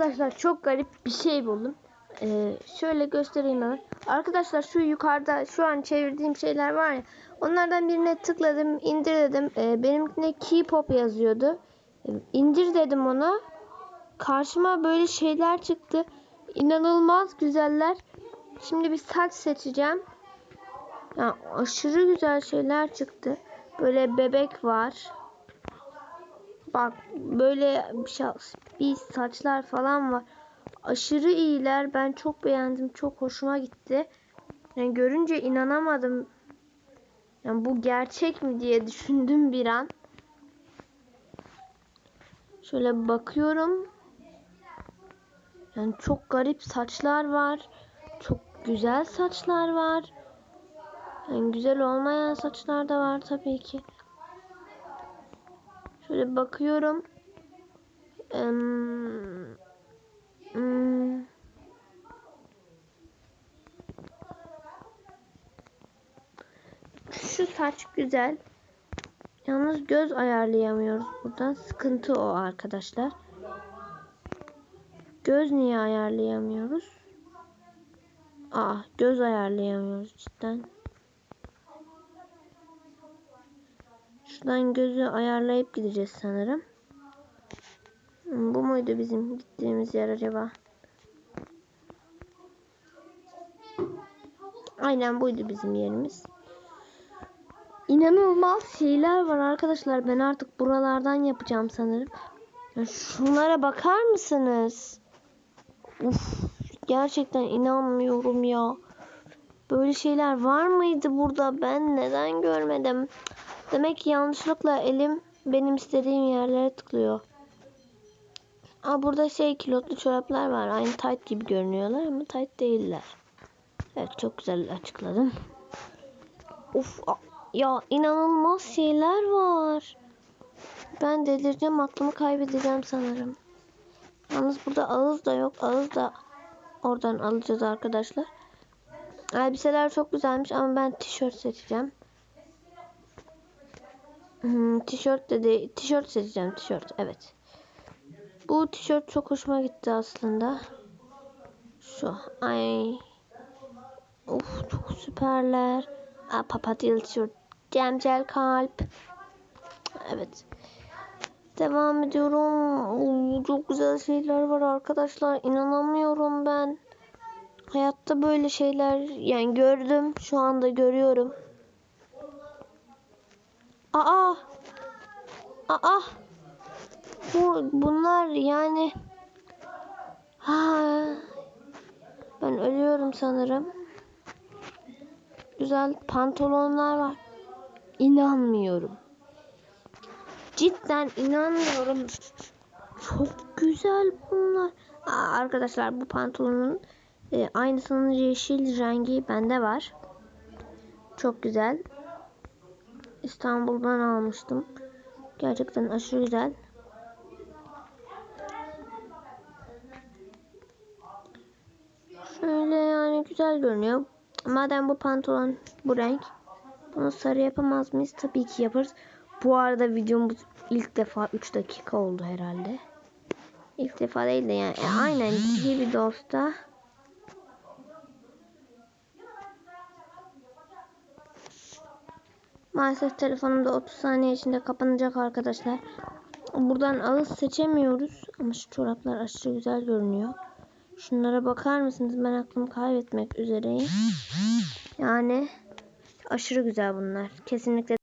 Arkadaşlar çok garip bir şey buldum. Ee, şöyle göstereyim hemen. Arkadaşlar şu yukarıda şu an çevirdiğim şeyler var ya. Onlardan birine tıkladım, indir dedim. Ee, benimkine K-pop yazıyordu. Ee, indir dedim ona. Karşıma böyle şeyler çıktı. İnanılmaz güzeller. Şimdi bir saç seçeceğim. Ya aşırı güzel şeyler çıktı. Böyle bebek var. Bak böyle bir saçlar falan var. Aşırı iyiler. Ben çok beğendim. Çok hoşuma gitti. Yani görünce inanamadım. Yani bu gerçek mi diye düşündüm bir an. Şöyle bakıyorum. Yani çok garip saçlar var. Çok güzel saçlar var. Yani güzel olmayan saçlar da var tabii ki. Şöyle bakıyorum. Em, hmm. Şu saç güzel. Yalnız göz ayarlayamıyoruz buradan. Sıkıntı o arkadaşlar. Göz niye ayarlayamıyoruz? Aa göz ayarlayamıyoruz cidden. Şuradan gözü ayarlayıp gideceğiz sanırım. Bu muydu bizim gittiğimiz yer acaba? Aynen buydu bizim yerimiz. İnanılmaz şeyler var arkadaşlar. Ben artık buralardan yapacağım sanırım. Şunlara bakar mısınız? Uf, gerçekten inanmıyorum ya. Böyle şeyler var mıydı burada? Ben neden görmedim? Demek ki yanlışlıkla elim benim istediğim yerlere tıklıyor. Aa, burada şey kilotlu çoraplar var. Aynı tight gibi görünüyorlar ama tight değiller. Evet çok güzel açıkladım. Uf ya inanılmaz şeyler var. Ben delireceğim aklımı kaybedeceğim sanırım. Yalnız burada ağız da yok. Ağız da oradan alacağız arkadaşlar. Elbiseler çok güzelmiş ama ben tişört seçeceğim. Hmm, tişört dedi. Tişört seçeceğim. Tişört. Evet. Bu tişört çok hoşuma gitti aslında. Şu. Ay. Of çok süperler. Aa, papatyalı tişört. Cemcel kalp. Evet. Devam ediyorum. Oo, çok güzel şeyler var arkadaşlar. İnanamıyorum ben. Hayatta böyle şeyler yani gördüm. Şu anda görüyorum. Aa. Aa. Bu bunlar yani ha ben ölüyorum sanırım. Güzel pantolonlar var. İnanmıyorum. Cidden inanmıyorum. Çok güzel bunlar. Aa, arkadaşlar bu pantolonun e, aynısının yeşil rengi bende var. Çok güzel. İstanbul'dan almıştım. Gerçekten aşırı güzel. Şöyle yani güzel görünüyor. Madem bu pantolon bu renk. Bunu sarı yapamaz mıyız? Tabii ki yaparız. Bu arada videomuz ilk defa 3 dakika oldu herhalde. İlk defa değil de yani e, aynen bir dosta. Maalesef telefonumda 30 saniye içinde kapanacak arkadaşlar. Buradan ağız seçemiyoruz. Ama şu çoraplar aşırı güzel görünüyor. Şunlara bakar mısınız? Ben aklımı kaybetmek üzereyim. Yani aşırı güzel bunlar. Kesinlikle